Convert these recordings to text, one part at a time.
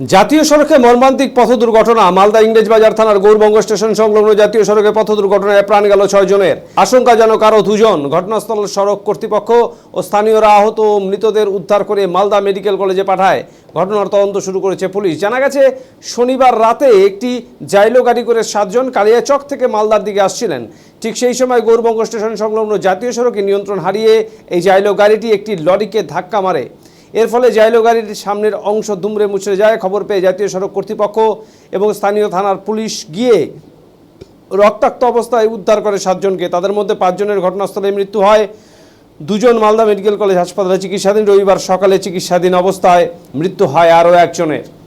জাতীয় সড়কে মর্মান্তিক পথ দুর্ঘটনা। মালদা ইংরেজবাজার থানার গৌরবঙ্গ স্টেশন সংলগ্ন জাতীয় সড়কে পথ দুর্ঘটনায় প্রাণ গেল জনের। আশঙ্কাজনক আরও দুজন। ঘটনাস্থল সড়ক কর্তৃপক্ষ ও স্থানীয়রা আহত ও মৃতদের উদ্ধার করে মালদা মেডিকেল কলেজে পাঠায়। ঘটনার তদন্ত শুরু করেছে পুলিশ। জানা গেছে, শনিবার রাতে একটি জাইলো গাড়ি করে সাতজন কালিয়াচক থেকে মালদার দিকে আসছিলেন। ঠিক সেই সময় গৌরবঙ্গ স্টেশন সংলগ্ন জাতীয় সড়কে নিয়ন্ত্রণ হারিয়ে এই জাইলো গাড়িটি একটি লরিকে ধাক্কা মারে। এর ফলে জাইলো গাড়ির সামনের অংশ দুমড়ে মুচড়ে যায়। খবর পেয়ে জাতীয় সড়ক কর্তৃপক্ষ এবং স্থানীয় থানার পুলিশ গিয়ে রক্তাক্ত অবস্থায় উদ্ধার করে সাতজনকে। তাদের মধ্যে পাঁচজনের ঘটনাস্থলে মৃত্যু হয়। দুজন মালদা মেডিকেল কলেজ হাসপাতালে চিকিৎসাধীন। রবিবার সকালে চিকিৎসাধীন অবস্থায় মৃত্যু হয় আরও একজনের।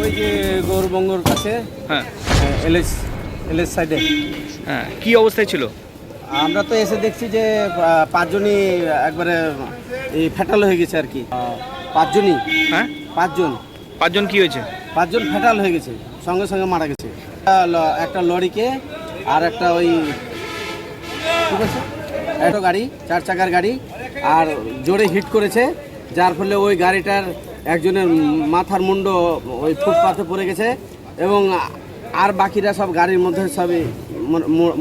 ওই যে গৌরবঙ্গর কাছে হ্যাঁ। এলএস এলএস সাইডে হ্যাঁ কি অবস্থায় ছিল? আমরা তো এসে দেখছি যে পাঁচজনই একবারে এই ফ্যাটাল হয়ে গেছে আর কি। পাঁচজনই? হ্যাঁ? পাঁচজন। পাঁচজন কি হয়েছে? পাঁচজন ফ্যাটাল হয়ে গেছে সঙ্গে সঙ্গে মারা গেছে। একটা লরিকে আর একটা ওই ঠিক আছে একটা গাড়ি চার চাকার গাড়ি আর জোরে হিট করেছে যার ফলে ওই গাড়িটার একজনের মাথার মুন্ড ওই ফুটপাথে পড়ে গেছে এবং আর বাকিরা সব গাড়ির মধ্যে সবই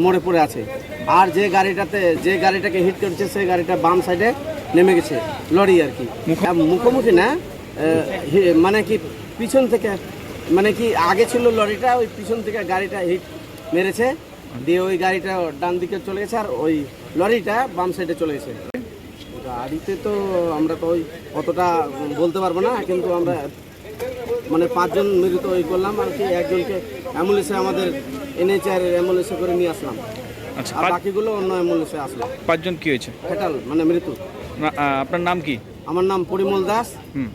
মরে পড়ে আছে। আর যে গাড়িটাতে যে গাড়িটাকে হিট করেছে সেই গাড়িটা বাম সাইডে নেমে গেছে লরি আর কি। মুখোমুখি না মানে কি পিছন থেকে মানে কি আগে ছিল লরিটা ওই পিছন থেকে গাড়িটা হিট মেরেছে দিয়ে ওই গাড়িটা ডান দিকে চলে গেছে আর ওই লরিটা বাম সাইডে চলে গেছে। গাড়িতে তো আমরা তো ওই অতটা বলতে পারব না কিন্তু আমরা মানে পাঁচজন মৃত ওই করলাম আর কি একজনকে অ্যাম্বুলেন্সে আমাদের এনএচআর অ্যাম্বুলেন্সে করে নিয়ে আসলাম। আচ্ছা আর বাকিগুলো অন্য অ্যাম্বুলেন্সে আসলো। পাঁচজন কি হয়েছে? ফেটাল মানে মৃত্যু না- আহ, আপনার নাম কি? আমার নাম পরিমল দাস। হুম।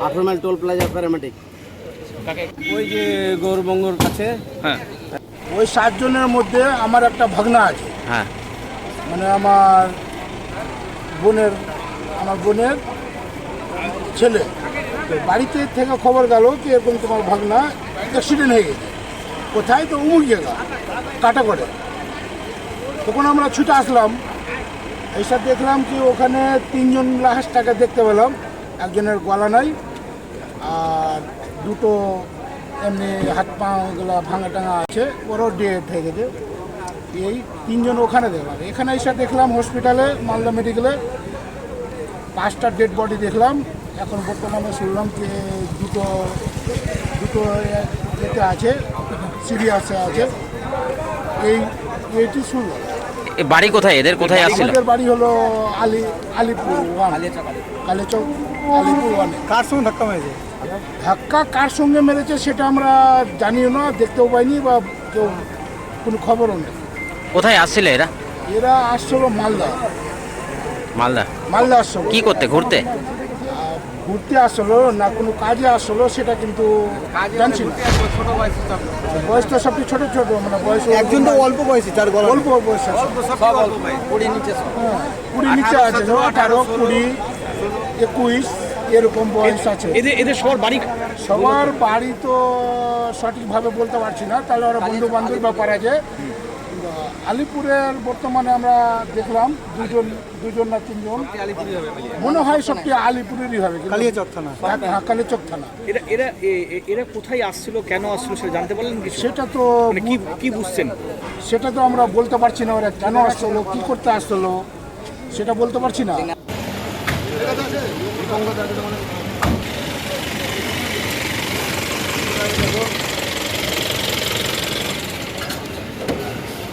আঠারো মাইল টোল প্লাজা প্যারামেডিক। ওই যে গৌরবঙ্গর কাছে। হ্যাঁ। ওই সাতজনের মধ্যে আমার একটা ভাগনা আছে। হ্যাঁ। মানে আমার বোনের আমার বোনের ছেলে। তো বাড়িতে থেকে খবর গেল কি এরকম তোমার ভাগনা অ্যাক্সিডেন্ট হয়ে গেছে। কোথায়? তো উমুক জায়গা কাটা করে তখন আমরা ছুটে আসলাম। এইসব দেখলাম কি ওখানে তিনজন লাশটাকে দেখতে পেলাম। একজনের গলা নাই আর দুটো এমনি হাত পা গুলা ভাঙা টাঙা আছে, ওরও ডেট হয়ে গেছে এই তিনজন ওখানে দেখলাম এখানে এসে দেখলাম হসপিটালে মালদা মেডিকেলে পাঁচটা ডেড বডি দেখলাম। এখন বর্তমানে শুনলাম যে দুটো দুটো এতে আছে সিরিয়াসে আছে। এই, এইটি শুনলাম। বাড়ি কোথায়? এদের কোথায় আসছিল? আমাদের বাড়ি হলো আলি আলিপুর ওয়ান। কালেচক আলিপুর ওয়ানে। কার সঙ্গে ধাক্কা মেরেছে? ধাক্কা কার সঙ্গে মেরেছে সেটা আমরা জানিও না দেখতেও পাইনি বা কেউ কোনো খবরও নেই। কোথায় আসছিল এরা? এরা আসছিল মালদা। মালদা। মালদা আসছিল। কি করতে ঘুরতে? ঘুরতে আসলো না কোনো কাজে আসলো সেটা কিন্তু জানছি না। বয়স তো সবচেয়ে ছোট ছোট মানে বয়স একজন তো অল্প বয়সী চার গলা অল্প বয়স আছে। হ্যাঁ, কুড়ি নিচে আছে ধরো আঠারো কুড়ি একুশ এরকম বয়স আছে। এদের এদের সবার বাড়ি সবার বাড়ি তো সঠিকভাবে বলতে পারছি না তাহলে ওরা বন্ধু বান্ধব ব্যাপার আছে। আলিপুরের বর্তমানে আমরা দেখলাম দুজন দুজন না তিনজন। মনে হয় সবটি আলিপুরেরই হবে কালিয়াচক থানা। হ্যাঁ কালীচক থানা। এরা এরা এরা কোথায় আসছিল কেন আসছিল সেটা জানতে পারলেন কিছু? সেটা তো মানে কি কি বুঝছেন? সেটা তো আমরা বলতে পারছি না ওরা কেন আসছিল কি করতে আসলো সেটা বলতে পারছি না।